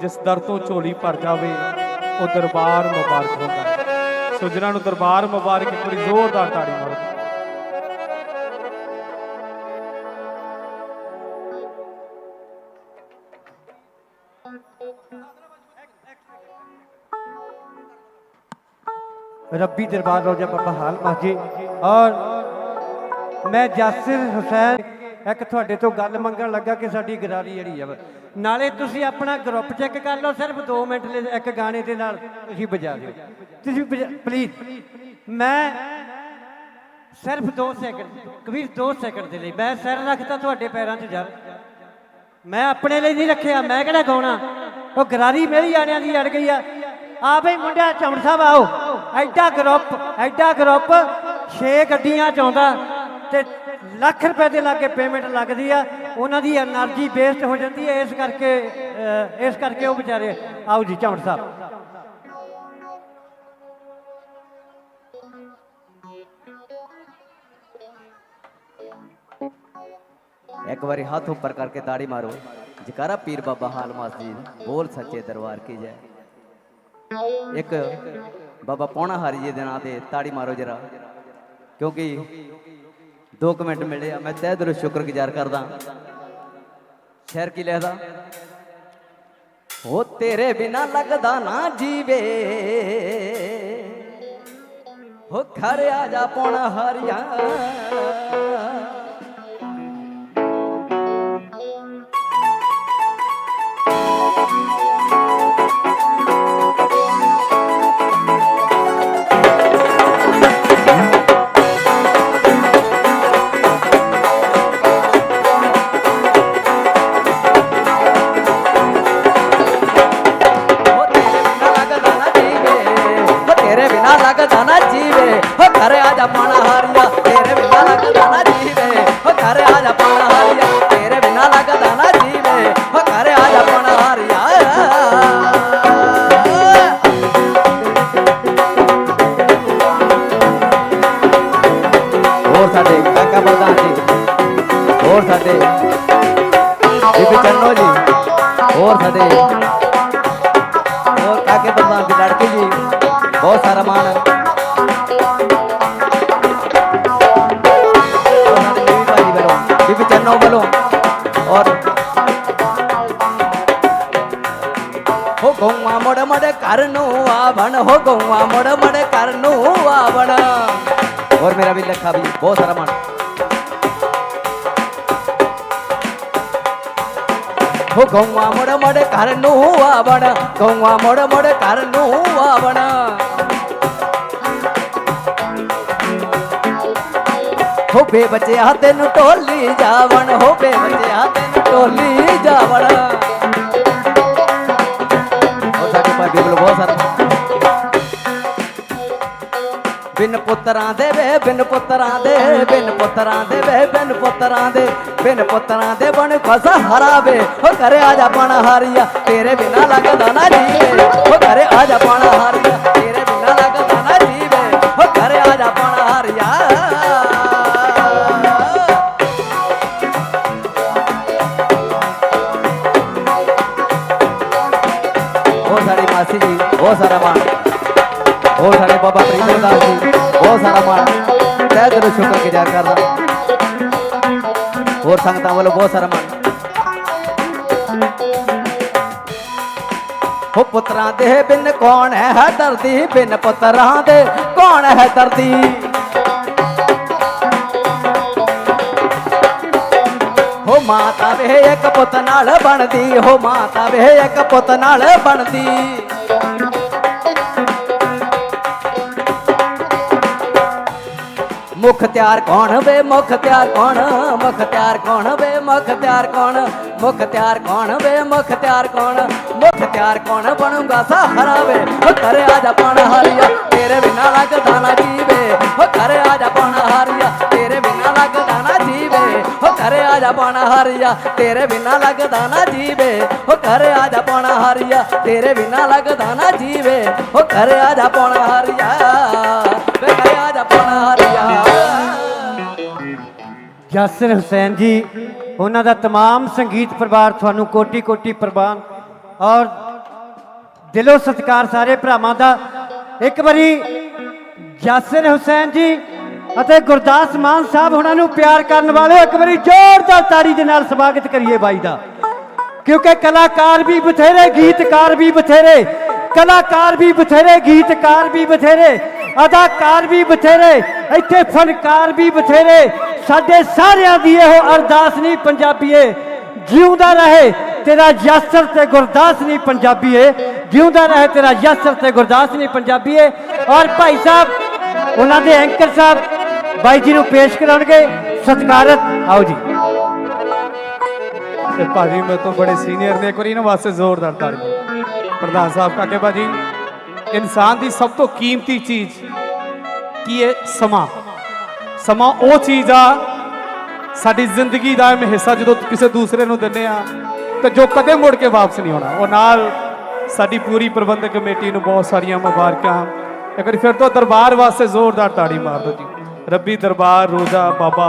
ਜਿਸ ਦਰ ਤੋਂ ਝੋਲੀ ਭਰ ਜਾਵੇ, ਉਹ ਦਰਬਾਰ ਮੁਬਾਰਕ ਹੁੰਦਾ ਹੈ। ਸੋ ਜਿਨ੍ਹਾਂ ਨੂੰ ਦਰਬਾਰ ਮੁਬਾਰਕ ਇੱਕ ਵਾਰੀ ਜ਼ੋਰਦਾਰ ਤਾੜੀ ਮਾਰੋ ਰੱਬੀ ਦਰਬਾਰ ਰੋਜਾ ਬਾਬਾ ਹਾਲ ਮਾਜੀ ਔਰ ਮੈਂ ਜਾਸਿਰ ਹੁਸੈਨ ਇੱਕ ਤੁਹਾਡੇ ਤੋਂ ਗੱਲ ਮੰਗਣ ਲੱਗਾ ਕਿ ਸਾਡੀ ਗਰਾਰੀ ਜਿਹੜੀ ਆ ਵਾ। ਨਾਲੇ ਤੁਸੀਂ ਆਪਣਾ ਗਰੁੱਪ ਚੈੱਕ ਕਰ ਲਓ, ਸਿਰਫ 2 ਮਿੰਟ ਲਈ, ਇੱਕ ਗਾਣੇ ਦੇ ਨਾਲ ਤੁਸੀਂ ਵਜਾ ਦਿਓ। ਤੁਸੀਂ ਪਲੀਜ਼ ਮੈਂ ਸਿਰਫ 2 ਸੈਕਿੰਡ ਕਬੀਰ 2 ਸੈਕਿੰਡ ਦੇ ਲਈ। ਮੈਂ ਸਿਰ ਰੱਖਤਾ ਤੁਹਾਡੇ ਪੈਰਾਂ 'ਚ ਯਾਰ ਮੈਂ ਆਪਣੇ ਲਈ ਨਹੀਂ ਰੱਖਿਆ, ਮੈਂ ਕਿਹੜਾ ਗਾਉਣਾ? ਉਹ ਗਰਾਰੀ ਮੇਰੀ ਆਣਿਆਂ ਦੀ ਅੜ ਗਈ ਆ। ਆ ਬਈ ਮੁੰਡਿਆ ਚਮੜ ਸਾਹਿਬ ਆਓ। ਐਡਾ ਗਰੁੱਪ ਐਡਾ ਗਰੁੱਪ 6 ਗੱਡੀਆਂ ਚ ਆਉਂਦਾ ਤੇ ਲੱਖ ਰੁਪਏ ਦੇ ਲਾਗੇ ਪੇਮੈਂਟ ਲੱਗਦੀ ਆ। ਉਹਨਾਂ ਦੀ એનર્ਜੀ ਵੇਸਟ ਹੋ ਜਾਂਦੀ ਹੈ ਇਸ ਕਰਕੇ ਇਸ ਕਰਕੇ ਉਹ ਵਿਚਾਰੇ ਆਓ ਜੀ ਚੌਂਡ ਸਾਹਿਬ एक बार हाथ ऊपर करके ताड़ी मारो जकारा पीर बाबा हालमा जी बोल सच्चे दरबार की जय एक बाबा पौना हारी जी के नाँ से ताड़ी मारो जरा क्योंकि 2 ਮਿੰਟ ਮਿਲੇ ਆ ਮੈਂ ਤਹਿ ਦਿਲੋਂ ਸ਼ੁਕਰਗੁਜ਼ਾਰ ਕਰਦਾ ਸ਼ਹਿਰ ਕੀ ਲਿਖਦਾ? ਹੋ ਤੇਰੇ ਬਿਨਾ ਲੱਗਦਾ ਨਾ ਜੀਵੇ। ਹੋ ਘਰ ਆ ਜਾ ਪੌਣਾ ਹਰਿਆ। ਹੋਰ ਸਾਡੇ ਹੋਰ ਕਾਕੇ ਪ੍ਰਧਾਨ ਦੀ ਲੜਕੀ ਜੀ ਬਹੁਤ ਸਾਰਾ ਮਾਣ ਹੋਰ ਸਾਡੇ ਬੀਬੀ ਭਾਜੀ ਵੱਲੋਂ ਬੀਬੀ ਚੰਨੋ ਵੱਲੋਂ। ਔਰ ਹੋ ਗਊਆ ਮੜ ਮੜ ਕਰ ਨੂੰ ਆਵਣ, ਹੋ ਗਊਆ ਮੜ ਮੜ ਕਰ ਨੂੰ ਆਵਣ ਹੋਰ ਮੇਰਾ ਵੀ ਲੱਖਾ ਵੀ ਬਹੁਤ ਸਾਰਾ ਮਾਣ ਹੋ ਗਊਆ ਮੜ ਮੜ ਕਰ ਨੂੰ ਆਵਣ। ਗਊਆ ਮੜ ਮੜ ਕਰ ਨੂੰ ਆਵਣ ਹੋ ਬੇ ਬੱਚਿਆ ਤੈਨੂੰ ਢੋਲੀ ਜਾਵਣ। ਹੋ ਬੇ ਬੱਚਿਆ ਤੈਨੂੰ ਪੁੱਤਰਾਂ ਦੇ ਵੇ, ਬਿਨ ਪੁੱਤਰਾਂ ਦੇ, ਬਿਨ ਪੁੱਤਰਾਂ ਦੇ ਵੇ, ਬਿਨ ਪੁੱਤਰਾਂ ਦੇ, ਬਿਨ ਪੁੱਤਰਾਂ ਦੇ ਬਣ ਖਸਾ ਹਰਾਵੇ ਹੋ ਘਰੇ ਆ ਜਾ ਪਾਣਾ ਹਾਰੀਆ, ਤੇਰੇ ਬਿਨਾ ਲੱਗਦਾ ਨਾ ਜੀਵੇ। ਹੋ ਘਰੇ ਆ ਜਾ ਪਾਣਾ ਹਾਰੀਆ, ਤੇਰੇ ਬਿਨਾ ਲੱਗਦਾ ਨਾ ਜੀਵੇ। ਹੋ ਘਰੇ ਆ ਜਾ ਪਾਣਾ ਹਾਰੀਆ। ਉਹ ਸਾਡੀ ਮਾਸੀ ਜੀ, ਉਹ ਸਾਰਾ ਬਹੁਤ ਸਾਰਾ ਮਾਣ। ਤਹਿ ਦਿਲੋਂ ਸ਼ੁਕਰਗੁਜ਼ਾਰ ਕਰਦਾ। ਹੋਰ ਸੰਗਤਾਂ ਵੱਲੋਂ ਬਹੁਤ ਸਾਰਾ ਮਾਣ। ਹੋ ਪੁੱਤਰਾਂ ਦੇ ਬਿਨ ਕੌਣ ਹੈ ਦਰਦੀ ਬਿਨ ਪੁੱਤਰਾਂ ਦੇ ਕੌਣ ਹੈ ਦਰਦੀ ਹੋ ਮਾਤਾ ਵੇ, ਇੱਕ ਪੁੱਤ ਨਾਲ ਬਣਦੀ, ਹੋ ਮਾਤਾ ਵੇ, ਇੱਕ ਪੁੱਤ ਨਾਲ ਬਣਦੀ। ਮੁਖ ਤਿਆਰ ਕੌਣ ਵੇ? ਮੁਖ ਤਿਆਰ ਕੌਣ? ਮੁਖ ਤਿਆਰ ਕੌਣ ਵੇ? ਮੁਖ ਤਿਆਰ ਕੌਣ? ਮੁਖ ਤਿਆਰ ਕੌਣ ਵੇ? ਮੁਖ ਤਿਆਰ ਕੌਣ? ਮੁਖ ਤਿਆਰ ਕੌਣ ਬਣੂਗਾ? ਸਹਾਰਾ ਵੇ। ਹੋ ਘਰੇ ਆ ਜਾ ਪਾਣਾ ਹਾਰੀਆ, ਤੇਰੇ ਬਿਨਾ ਲੱਗਦਾ ਨਾ ਜੀਵੇ। ਹੋ ਘਰੇ ਆ ਜਾ ਪਾਣਾ ਹਾਰੀਆ, ਤੇਰੇ ਬਿਨਾ ਲੱਗਦਾ ਨਾ ਜੀਵੇ। ਹੋ ਘਰੇ ਆ ਜਾ ਪਾਣਾ ਹਾਰੀਆ, ਤੇਰੇ ਬਿਨਾ ਲੱਗਦਾ ਨਾ ਜੀਵੇ। ਹੋ ਘਰੇ ਆ ਜਾ ਪਾਣਾ ਹਾਰੀਆ, ਤੇਰੇ ਬਿਨਾ ਲੱਗਦਾ ਨਾ ਜੀਵੇ। ਹੋ ਘਰੇ ਆ ਜਾ ਪਾਣਾ ਹਾਰੀਆ ਵੇ ਘਰੇ ਆ ਯਾਸਿਰ ਹੁਸੈਨ ਜੀ ਉਹਨਾਂ ਦਾ तमाम ਸੰਗੀਤ ਪਰਿਵਾਰ ਤੁਹਾਨੂੰ ਕੋਟੀ ਕੋਟੀ ਪ੍ਰਵਾਨ ਔਰ ਦਿਲੋਂ ਸਤਿਕਾਰ ਸਾਰੇ ਭਰਾਵਾਂ ਦਾ ਇੱਕ ਵਾਰੀ ਯਾਸਿਰ ਹੁਸੈਨ ਜੀ ਅਤੇ ਗੁਰਦਾਸ ਮਾਨ ਸਾਹਿਬ ਉਹਨਾਂ ਨੂੰ ਪਿਆਰ ਕਰਨ ਵਾਲੇ ਇੱਕ ਵਾਰੀ ਜ਼ੋਰਦਾਰ ਤਾੜੀ ਦੇ ਨਾਲ ਸਵਾਗਤ ਕਰੀਏ ਬਾਈ ਦਾ ਕਿਉਂਕਿ ਕਲਾਕਾਰ ਵੀ ਬਥੇਰੇ ਗੀਤਕਾਰ ਵੀ ਬਥੇਰੇ ਕਲਾਕਾਰ ਵੀ ਬਥੇਰੇ ਗੀਤਕਾਰ ਵੀ ਬਥੇਰੇ ਅਦਾਕਾਰ ਵੀ ਬਥੇਰੇ, ਇੱਥੇ ਫਨਕਾਰ ਵੀ ਬਥੇਰੇ। ਸਾਡੇ ਸਾਰਿਆਂ ਦੀ ਇਹੋ ਅਰਦਾਸ ਨਹੀਂ ਪੰਜਾਬੀਏ। ਜਿਉਂਦਾ ਰਹੇ ਤੇਰਾ ਯਾਸਰ ਤੇ ਗੁਰਦਾਸ ਨਹੀਂ ਪੰਜਾਬੀਏ। ਜਿਉਂਦਾ ਰਹੇ ਤੇਰਾ ਯਾਸਰ ਤੇ ਗੁਰਦਾਸ ਨਹੀਂ ਪੰਜਾਬੀਏ। ਔਰ ਭਾਈ ਸਾਹਿਬ, ਉਹਨਾਂ ਦੇ ਐਂਕਰ ਸਾਹਿਬ, ਬਾਈ ਜੀ ਨੂੰ ਪੇਸ਼ ਕਰਾਉਣਗੇ। ਸਤਿਕਾਰਤ। ਆਓ ਜੀ। ਤੇ ਭਾਜੀ, ਮੇਰੇ ਤੋਂ ਬੜੇ ਸੀਨੀਅਰ ਨੇ। ਇੱਕ ਵਾਰੀ ਇਹਨਾਂ ਵਾਸਤੇ ਜ਼ੋਰਦਾਰ ਤਾੜੀ ਪ੍ਰਧਾਨ ਸਾਹਿਬ, ਕਾਕੇ ਭਾਜੀ, ਇਨਸਾਨ ਦੀ ਸਭ ਤੋਂ ਕੀਮਤੀ ਚੀਜ਼ ਕੀ ਹੈ? ਸਮਾਂ। ਸਮਾਂ ਉਹ ਚੀਜ਼ ਆ, ਸਾਡੀ ਜ਼ਿੰਦਗੀ ਦਾ ਅਹਿਮ ਹਿੱਸਾ ਜਦੋਂ ਕਿਸੇ ਦੂਸਰੇ ਨੂੰ ਦਿੰਦੇ ਆ, ਤੇ ਜੋ ਕਦੇ ਮੁੜ ਕੇ ਵਾਪਸ ਨਹੀਂ ਆਉਣਾ। ਉਹ ਨਾਲ ਸਾਡੀ ਪੂਰੀ ਪ੍ਰਬੰਧਕ ਕਮੇਟੀ ਨੂੰ ਬਹੁਤ ਸਾਰੀਆਂ ਮੁਬਾਰਕਾਂ। ਇੱਕ ਵਾਰੀ ਫਿਰ ਤੋਂ ਦਰਬਾਰ ਵਾਸਤੇ ਜ਼ੋਰਦਾਰ ਤਾੜੀ ਮਾਰ ਦਿਓ ਜੀ। ਰੱਬੀ ਦਰਬਾਰ, ਰੋਜ਼ਾ, ਬਾਬਾ